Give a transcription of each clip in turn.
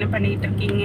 என்ன பண்ணிட்டு இருக்கீங்க.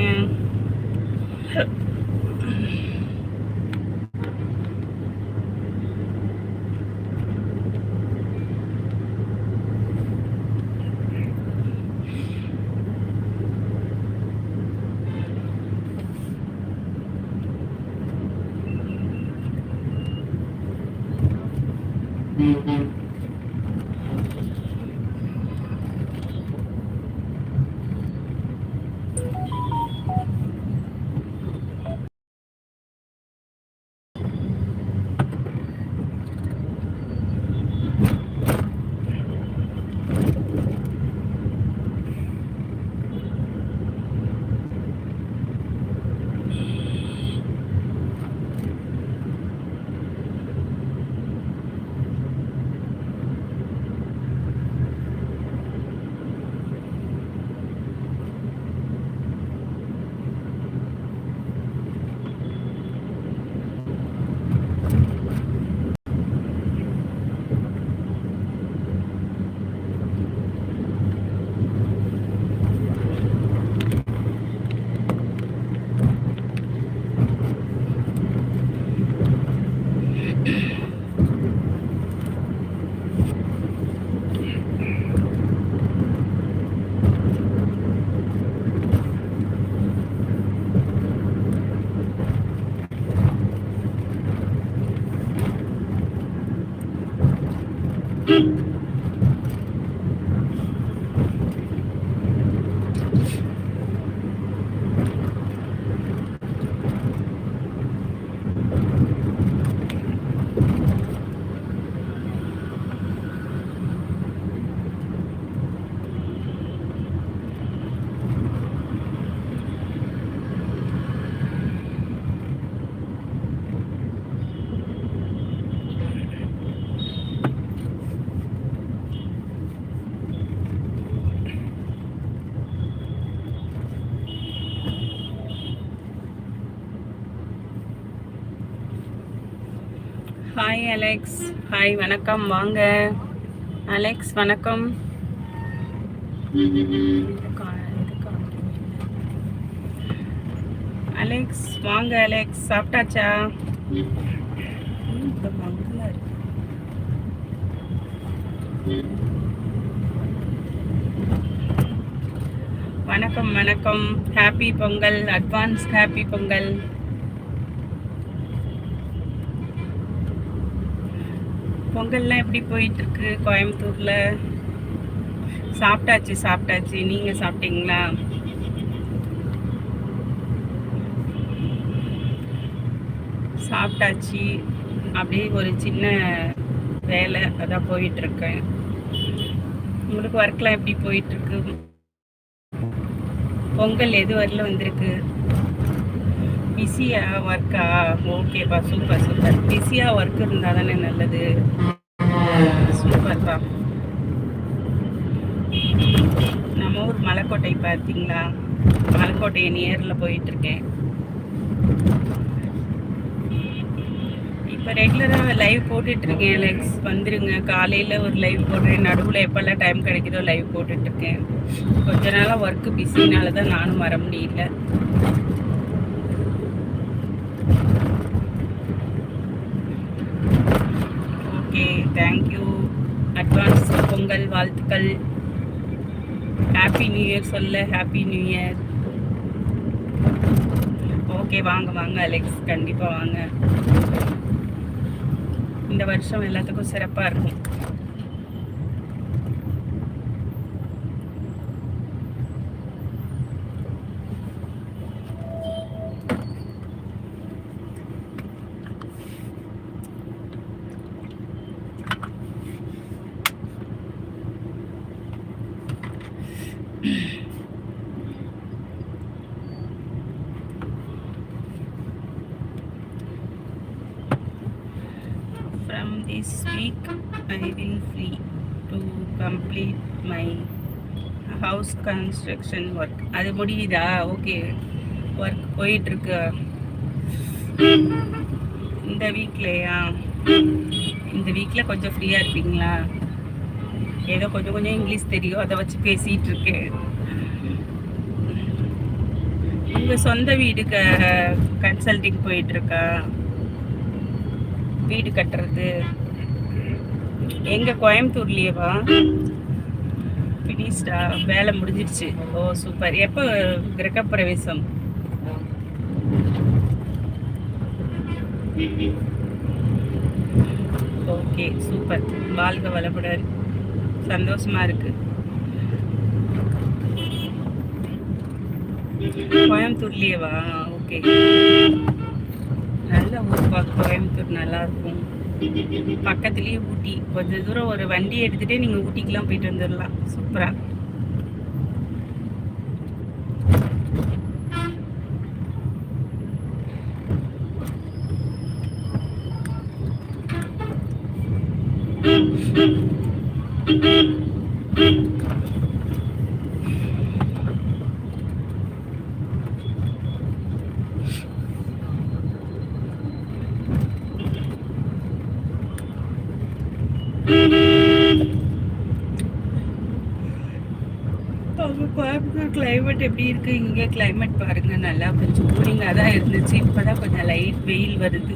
ஹாய் அலெக்ஸ் ஹாய் வணக்கம். வாங்க. அலெக்ஸ் வணக்கம். அலெக்ஸ் வாங்க அலெக்ஸ் சாப்பிட்டாச்சா? வணக்கம் வணக்கம். Happy Pongal. Advance happy Pongal. பொங்கல்லாம் எப்படி போயிட்டுருக்கு? கோயம்புத்தூரில்? சாப்பிட்டாச்சு சாப்பிட்டாச்சு. நீங்கள் சாப்பிட்டீங்களா? சாப்பிட்டாச்சு. அப்படியே ஒரு சின்ன வேலை அதான் போயிட்டுருக்கேன் உங்களுக்கு ஒர்க்லாம் எப்படி போயிட்டுருக்கு? பொங்கல் எது வரல வந்திருக்கு? பிஸியாக ஒர்க்கா ஓகேப்பா சூப்பர் சூப்பர் பிஸியாக ஒர்க் இருந்தால் தானே நல்லது. சூப்பர்ப்பா நம்ம ஊர் மலைக்கோட்டை பார்த்தீங்களா? மலைக்கோட்டை நியரில் போயிட்டுருக்கேன். இப்போ ரெகுலராக லைவ் போட்டுட்ருக்கேன் லெக்ஸ் வந்துருங்க. காலையில் ஒரு லைவ் போடுறேன். நடுவில் எப்போல்லாம் டைம் கிடைக்குதோ லைவ் போட்டுட்ருக்கேன் கொஞ்ச நாளாக ஒர்க்கு பிஸினால தான் நானும் வர முடியல ஓகே தேங்க்யூ அட்வான்ஸ் மக்கள் ஹாப்பி நியூ இயர் சொல்ல ஹாப்பி நியூ இயர் ஓகே வாங்க வாங்க அலெக்ஸ் கண்டிப்பாக வாங்க. இந்த வருஷம் எல்லாத்துக்கும் சிறப்பாக இருக்கும். Week, I will free to complete my house construction work. அது முடியுதா? ஓகே ஒர்க் போயிட்டுருக்கு. இந்த வீக்லையா இந்த வீக்கில் கொஞ்சம் ஃப்ரீயாக இருப்பீங்களா? ஏதோ கொஞ்சம் கொஞ்சம் இங்கிலீஷ் தெரியும். அதை வச்சு பேசிகிட்டு இருக்கேன் உங்கள் சொந்த வீடுக்கு கன்சல்டிங் போயிட்டுருக்கா? வீடு கட்டுறது. எங்க கோயம்புத்தூர்லயேவா? பினிஸ்டா வேலை முடிஞ்சிடுச்சு. ஓ சூப்பர் எப்போ கிரகப்பிரவேசம்? ஓகே சூப்பர் வாழ்க வளப்படாரு சந்தோஷமா இருக்கு. கோயம்புத்தூர்லயேவா? ஓகே நல்ல ஊர்ப்பா கோயம்புத்தூர் நல்லா இருக்கும். பக்கத்துலேயே ஊட்டி. கொஞ்சம் தூரம் ஒரு வண்டி எடுத்துகிட்டே நீங்கள் ஊட்டிக்கெலாம் போயிட்டு வந்துடலாம் சூப்பராக கோயம்புத்தூர் கிளைமேட் எப்படி இருக்கு? இங்கே கிளைமேட் பாருங்க நல்லா கொஞ்சம் கூலிங்காக தான் இருந்துச்சு. இப்போதான் கொஞ்சம் லைட் வெயில் வருது.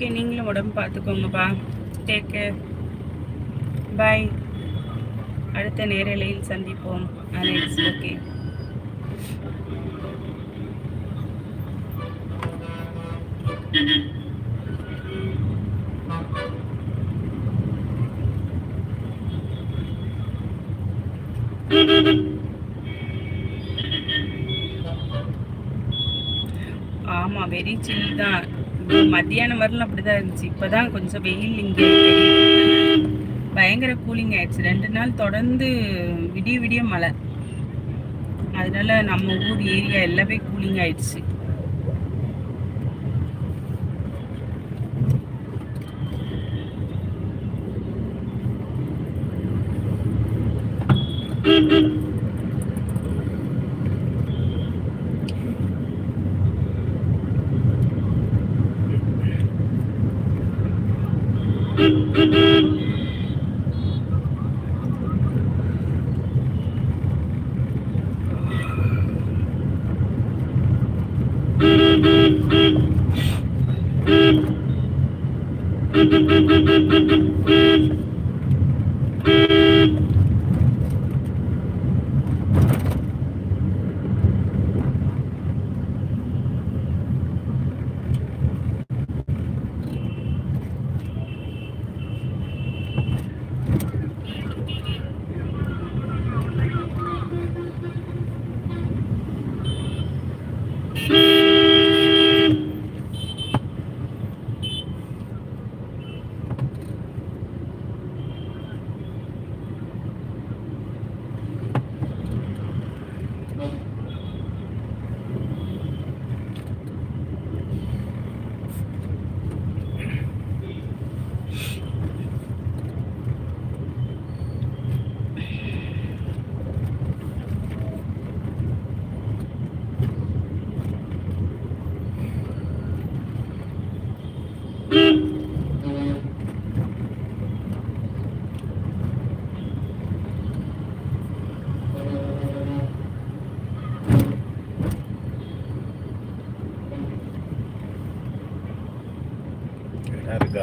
ஓகே நீங்களும் உடம்பு பார்த்துக்கோங்கப்பா. டேக் கேர் பாய் அடுத்த நேரலையில் சந்திப்போம். அலெக்ஸ் ஓகே ஆமாம் வெரி சில் தான். மத்தியானம் வரலாம் அப்படிதான் இருந்துச்சு. இப்போதான் கொஞ்சம் வெயில் இங்கே பயங்கர கூலிங் ஆயிடுச்சு. ரெண்டு நாள் தொடர்ந்து விடிய விடிய மழை. அதனால நம்ம ஊர் ஏரியா எல்லாமே கூலிங் ஆயிடுச்சு.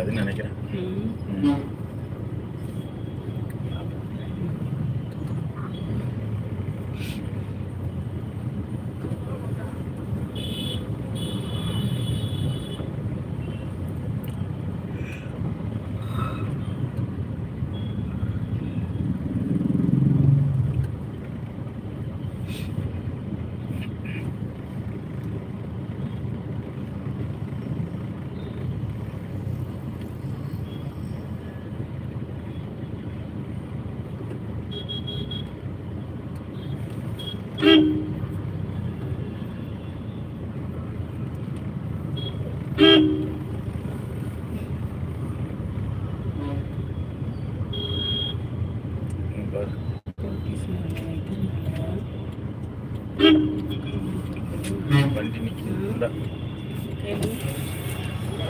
இருக்காதுன்னு நினைக்கிறேன்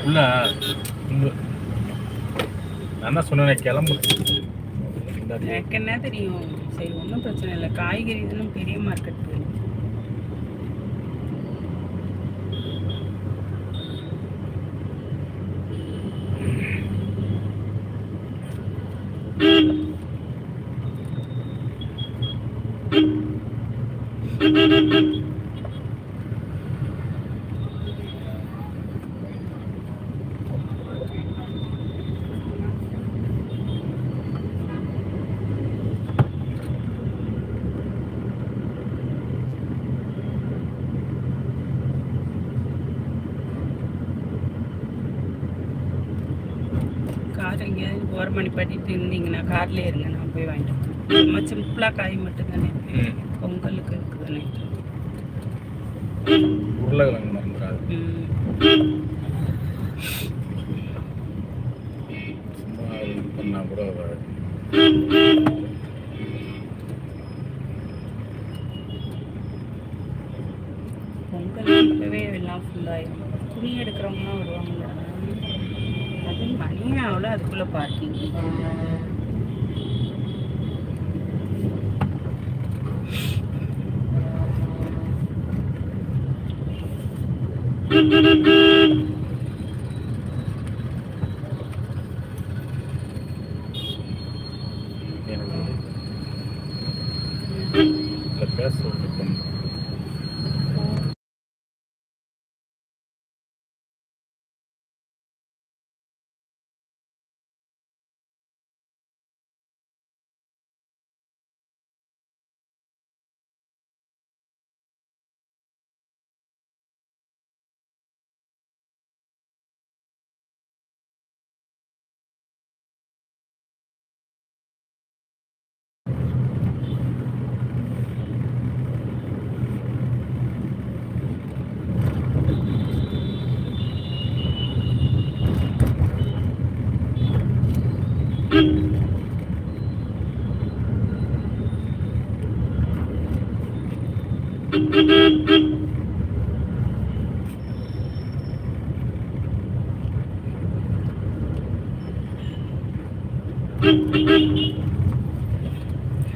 உள்ள. நான் தான் சொன்னேன் கிளம்பு. எனக்கு என்ன தெரியும்? சரி ஒன்றும் பிரச்சனை இல்லை. காய்கறி இதெல்லாம் பெரிய மார்க்கெட் போயிடும் மணி பண்ணிட்டு இருந்தீங்கன்னா கார்லேயே இருங்க நான் போய் வாங்கிட்டு. நம்ம சிம்பிளாக காய் மட்டும் தானே. பொங்கலுக்கு இருக்குதானே உருளைக்கிழங்கு மறந்துடாது பண்ணா கூட. பொங்கல் இப்பவே எல்லாம் ஃபுல்லாகிடும் துணி எடுக்கிறவங்களாம் வருவாங்கல்ல அது হলো এতগুলো parking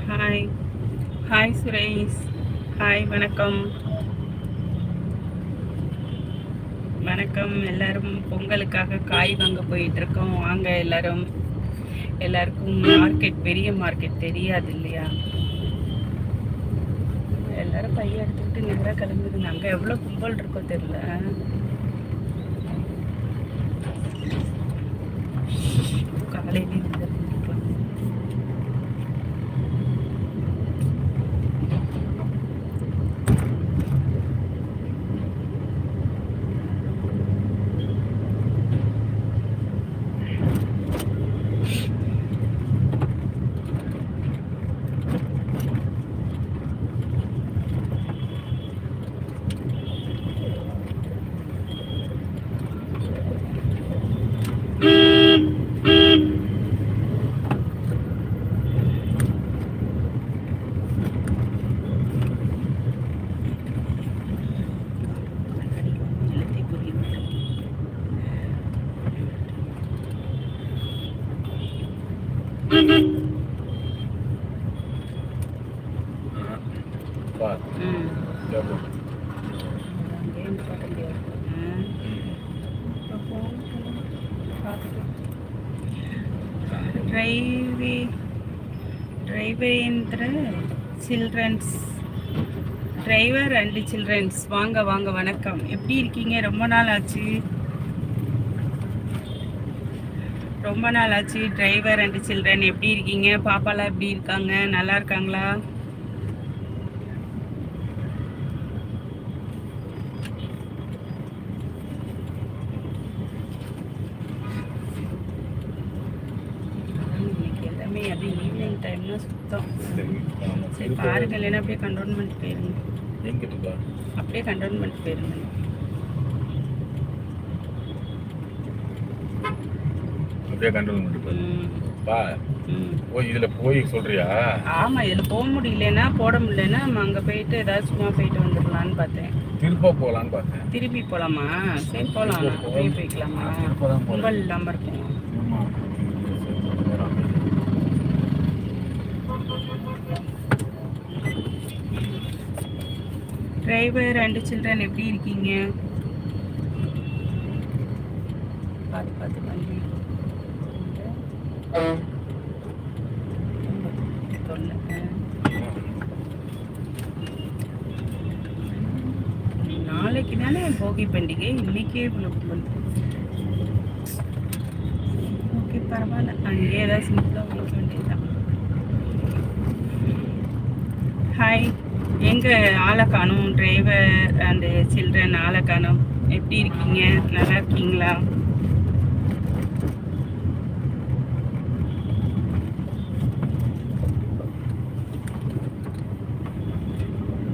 hi hi Suresh hi வணக்கம். வணக்கம். எல்லாரும் பொங்கலுக்காக காய் வாங்க போயிட்டு இருக்கோம் வாங்க எல்லாரும். எல்லாருக்கும் மார்க்கெட் பெரிய மார்க்கெட் தெரியாது இல்லையா? எல்லாரும் பைய எடுத்துக்கிட்டு நேராக கிளம்புதுங்க அங்கே எவ்வளோ கும்பல் இருக்கோ தெரியல காலையிலே சில்ட்ரன்ஸ் டிரைவர் அண்ட் சில்ட்ரன்ஸ் வாங்க வாங்க வணக்கம். எப்படி இருக்கீங்க? ரொம்ப நாள் ஆச்சு. ரொம்ப நாள் ஆச்சு. டிரைவர் அண்ட் சில்ட்ரன் எப்படி இருக்கீங்க? பாப்பாலாம் எப்படி இருக்காங்க? நல்லா இருக்காங்களா இன்னைக்கு எல்லாமே அது ஈவினிங் டைம்னா சுத்தம் சரி ஆமா. சரி பாருங்க இல்லைன்னா அப்படியே கண்டோன்மெண்ட் போயிருங்க எங்க இருக்கா அப்படியே கண்டோன்மெண்ட் போயிருங்க அப்படியே கண்ட்ரோல் பண்ணிட்டு ம், பா. ம். போய் இதுல போய் சொல்றியா? ஆமா இதுல போக முடியலன்னா போட முடியலன்னா நம்ம அங்க போயிட்டு ஏதாவது சும்மா போயிட்டு வந்துடலான்னு பார்த்தேன். திருப்ப போலான்னு பார்த்தேன். திருப்பி போலாமா? சரி போலாம். அப்படியே போய்க்கலாமா? திருப்பதான் போறேன் பொங்கல் இல்லாம இருக்கும். டிரைவர் அண்ட் சில்ட்ரன் எப்படி இருக்கீங்க? பார்த்து பார்த்து வண்டி. நாளைக்கு தானே போகி பண்டிகை? இன்னைக்கே இவ்வளோ ஓகே பரவாயில்ல. அங்கேயே ஏதாவது சிம்பிளாக முடிக்க வேண்டியதான் ஹாய் எங்க ஆளை காணும்? டிரைவர் அண்டு சில்ட்ரன் ஆளை காணும். எப்படி இருக்கீங்க? நல்லா இருக்கீங்களா?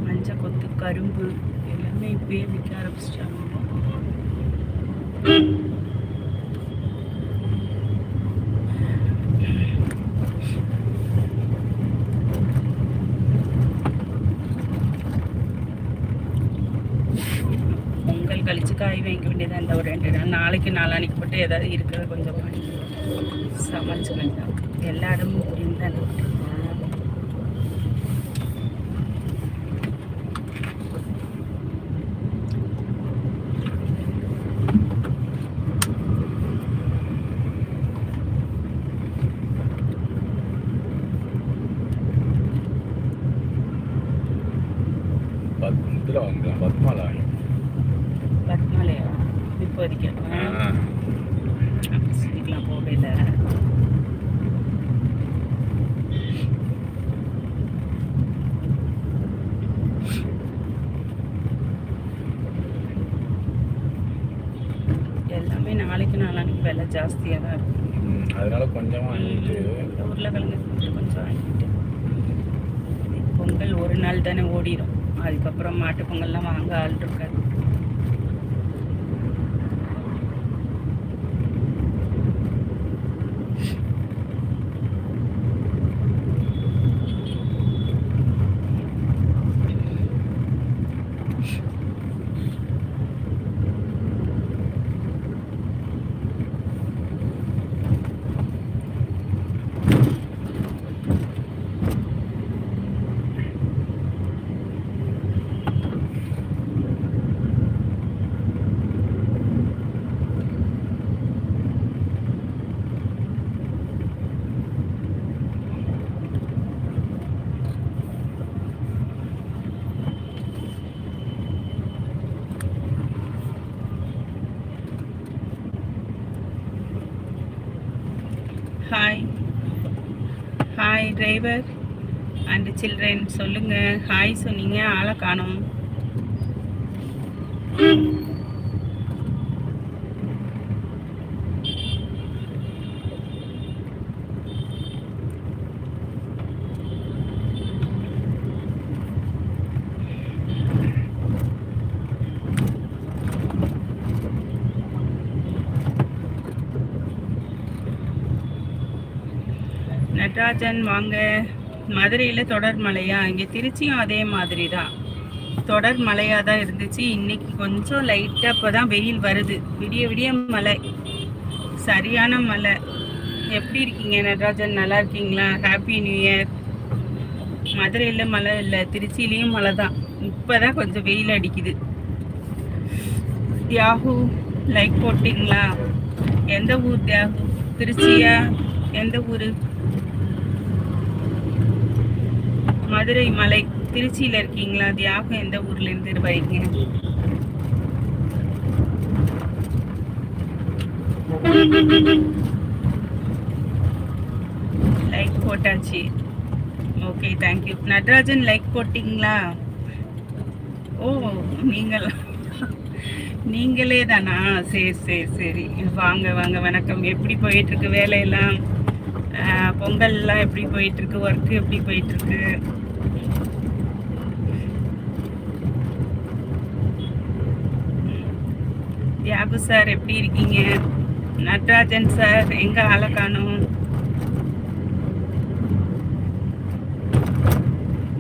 மஞ்சள் கொத்து கரும்பு எல்லாமே இப்பயே விற்க ஆரம்பிச்சிட்டாங்க பொங்கல் வைக்க வேண்டியதாக வாங்கிக்க இந்த ஒரு ரெண்டு நாள் நாளைக்கு நாளானிக்கு போட்டு ஏதாவது இருக்கிறது கொஞ்சம் சமைச்சு வேண்டாம் எல்லா இடமும் புரியும் தான் நாளானிக்கு விலை ஜாஸ்தியாக தான் இருக்கும் அதனால கொஞ்சம் வாங்கிட்டு உருளைக்கிழங்கு கொஞ்சம் கொஞ்சம் வாங்கிட்டு. பொங்கல் ஒரு நாள் தானே ஓடிடும் அதுக்கப்புறம் மாட்டு பொங்கல்லாம் வாங்க ஆள் இருக்காது hi hi driver and children சொல்லுங்க. ஹாய் சொன்னீங்க. ஆளை காணோம். நடராஜன் வாங்க. மதுரையில் தொடர் மழையா? இங்கே திருச்சியும் அதே மாதிரி தான் தொடர் மழையாக தான் இருந்துச்சு. இன்னைக்கு கொஞ்சம் லைட்டாக இப்போ தான் வெயில் வருது. விடிய விடிய மழை. சரியான மழை. எப்படி இருக்கீங்க நடராஜன்? நல்லா இருக்கீங்களா? ஹாப்பி நியூ இயர் மதுரையில் மழை இல்லை. திருச்சியிலையும் மழை தான் இப்போ தான் கொஞ்சம் வெயில் அடிக்குது. தியாகு லைக் போட்டிங்களா? எந்த ஊர் தியாகு? திருச்சியா? எந்த ஊர்? மதுரை மலை திருச்சியில இருக்கீங்களா? தியாகம் எந்த ஊர்ல இருந்து வரீங்க லைக் போட்டாச்சு. ஓகே தேங்க்யூ நடராஜன் லைக் போட்டிங்களா? ஓ நீங்கள்? நீங்களே தானா? சரி சரி சரி. வாங்க வாங்க வணக்கம். எப்படி போயிட்டுருக்கு வேலையெல்லாம்? பொங்கல்லாம் எப்படி போயிட்டுருக்கு? ஒர்க்கு எப்படி போயிட்டுருக்கு? தியாகு சார் எப்படி இருக்கீங்க? நட்ராஜன் சார் எங்க ஆளை காணோம்?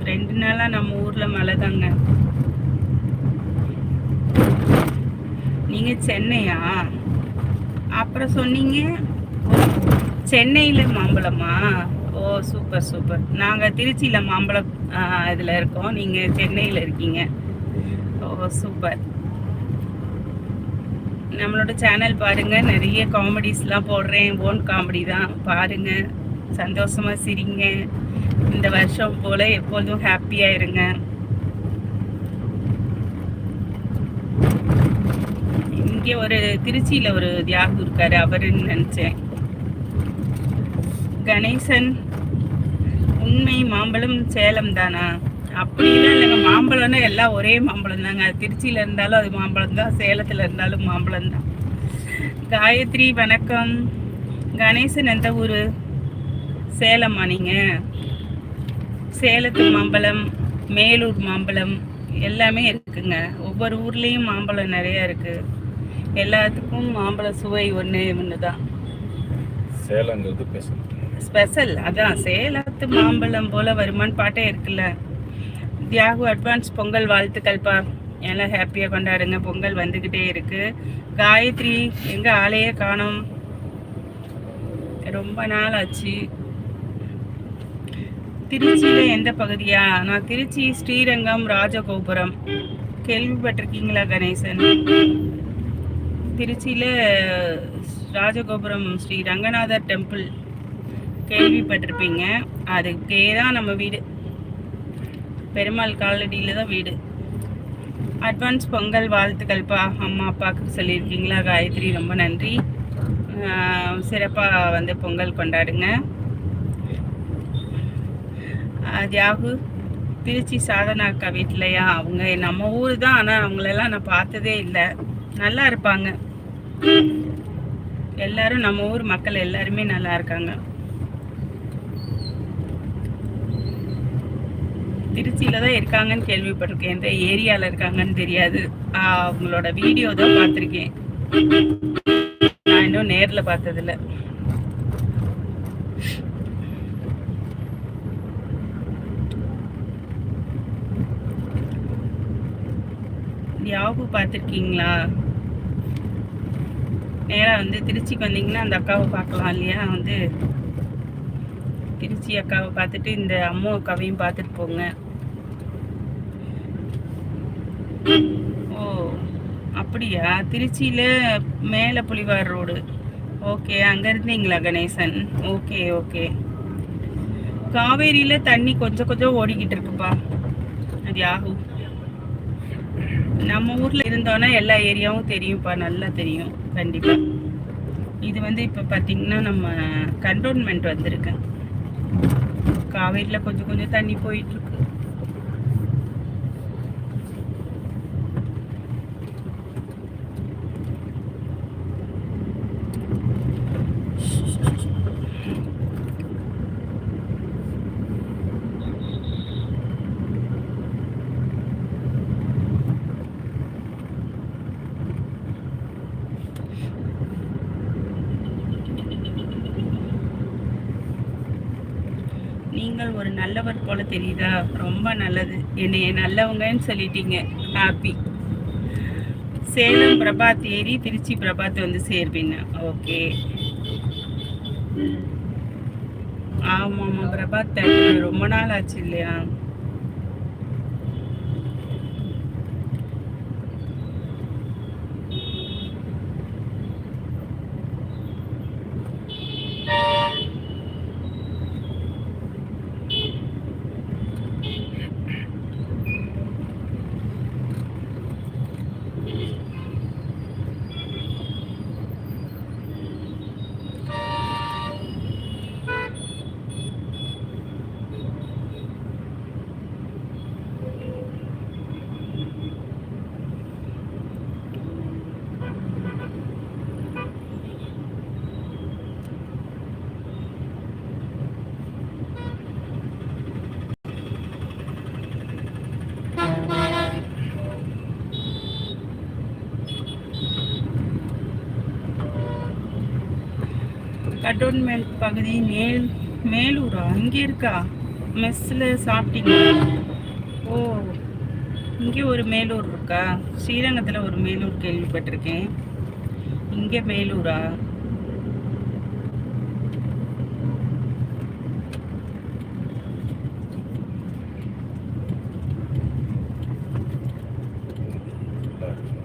ரெண்டு நாளா நம்ம ஊர்ல மழை தாங்க. நீங்க சென்னையா? அப்புறம் சொன்னீங்க சென்னையில மாம்பழமா? ஓ சூப்பர் சூப்பர் நாங்க திருச்சியில மாம்பழம் இதில் இதுல இருக்கோம். நீங்க சென்னையில இருக்கீங்க. ஓ சூப்பர் நம்மளோட சேனல் பாருங்கள் நிறைய காமெடிஸ்லாம் போடுறேன். ஓன் காமெடி தான். பாருங்கள் சந்தோஷமாக சிரிங்க. இந்த வருஷம் போல் எப்பொழுதும் ஹாப்பியாக இருங்க. இங்கே ஒரு திருச்சியில் ஒரு தியாகு இருக்காரு. அவருன்னு நினச்சேன். கணேசன். உண்மை மாம்பழம் சேலம் தானா? அப்படிலாம் இல்லைங்க மாம்பழம்னா எல்லாம் ஒரே மாம்பழம் தாங்க. திருச்சியில இருந்தாலும் அது மாம்பழம் தான் சேலத்துல இருந்தாலும் மாம்பழம் தான். காயத்ரி வணக்கம். கணேசன் எந்த ஊரு? சேலமா நீங்க சேலத்து மாம்பழம் மேலூர் மாம்பழம் எல்லாமே இருக்குங்க. ஒவ்வொரு ஊர்லேயும் மாம்பழம் நிறைய இருக்கு. எல்லாத்துக்கும் மாம்பழ சுவை ஒன்று ஒன்று தான் சேலங்கிறது ஸ்பெஷல் அதான். சேலத்து மாம்பழம் போல வருமான்னு பாட்டே இருக்குல்ல. தியாகு அட்வான்ஸ் பொங்கல் வாழ்த்துக்கள்ப்பா எல்லாம் ஹாப்பியாக கொண்டாடுங்க. பொங்கல் வந்துக்கிட்டே இருக்கு. காயத்ரி எங்க ஆளையே காணோம். ரொம்ப நாள் ஆச்சு. திருச்சியில எந்த பகுதியா? நான் திருச்சி ஸ்ரீரங்கம் ராஜகோபுரம். கேள்விப்பட்டிருக்கீங்களா கணேசன்? திருச்சியில ராஜகோபுரம் ஸ்ரீ ரங்கநாதர் டெம்பிள். கேள்விப்பட்டிருப்பீங்க. அதுக்கே தான் நம்ம வீடு. பெருமாள் காலடியில் தான் வீடு. அட்வான்ஸ் பொங்கல் வாழ்த்துக்கள்ப்பா அம்மா அப்பாவுக்கு சொல்லியிருக்கீங்களா? காயத்ரி ரொம்ப நன்றி. சிறப்பாக வந்து பொங்கல் கொண்டாடுங்க. தியாகு திருச்சி சாதனா அக்கா வீட்லையா அவங்க நம்ம ஊர் தான் ஆனால் அவங்களெல்லாம் நான் பார்த்ததே இல்லை. நல்லா இருப்பாங்க. எல்லாரும் நம்ம ஊர் மக்கள் எல்லாருமே நல்லா இருக்காங்க. திருச்சியில தான் இருக்காங்கன்னு கேள்விப்பட்டிருக்கேன். எந்த ஏரியால இருக்காங்கன்னு தெரியாது. அவங்களோட வீடியோ தான் பார்த்துருக்கேன். நான் இன்னும் நேர்ல பார்த்ததில்ல. யாகு பார்த்துருக்கீங்களா? நேராக வந்து திருச்சிக்கு வந்தீங்கன்னா அந்த அக்காவை பார்க்கலாம் இல்லையா? வந்து திருச்சி அக்காவை பார்த்துட்டு இந்த அம்மு அக்காவையும் பார்த்துட்டு போங்க ஓ அப்படியா? திருச்சியில் மேலே புலிவார் ரோடு. ஓகே அங்கே இருந்தீங்களா கணேசன்? ஓகே ஓகே காவேரியில் தண்ணி கொஞ்சம் கொஞ்சம் ஓடிக்கிட்டு இருக்குப்பா. அது யாகு. நம்ம ஊரில் இருந்தோன்னா எல்லா ஏரியாவும் தெரியும்ப்பா நல்லா தெரியும். கண்டிப்பாக இது வந்து இப்போ பார்த்திங்கன்னா நம்ம கண்டோன்மெண்ட் வந்திருக்கு. காவேரியில் கொஞ்சம் கொஞ்சம் தண்ணி போயிட்டுருக்கு இருக்கு நீங்கள் ஒரு நல்லவர் போல தெரியுதா? ரொம்ப நல்லது. என்னைய நல்லவங்கன்னு சொல்லிட்டீங்க. ஹாப்பி சேலம் பிரபாத் ஏறி திருச்சி பிரபாத் வந்து சேர்ப்பீங்க. ஓகே ஆமாம் ஆமாம் பிரபாத் ரொம்ப நாள் ஆச்சு இல்லையா? கட்டோன்மெண்ட் பகுதி மேல் மேலூரா அங்கே இருக்கா? மெஸ்ஸில் சாப்பிட்டீங்க ஓ இங்கே ஒரு மேலூர் இருக்கா? ஸ்ரீரங்கத்தில் ஒரு மேலூர் கேள்விப்பட்டிருக்கேன். இங்கே மேலூரா நல்லா இருக்கு.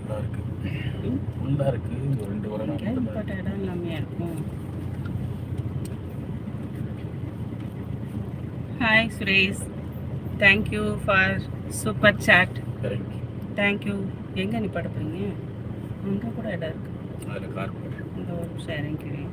நல்லா இருக்கு ம், ஃபுல்லாக இருக்கு ஒரு ரெண்டு வாரம் மட்டும்தான் கேள்விப்பட்ட இடம் எல்லாமே இருக்கும் hi Suresh thank you for super chat thank you எங்கே நீ பட போறீங்க அங்கே கூட இடம் இருக்கு. அதில் கார் போடுறேன் இந்த ஒரு நிமிஷம் இறங்கிக்கிறேன்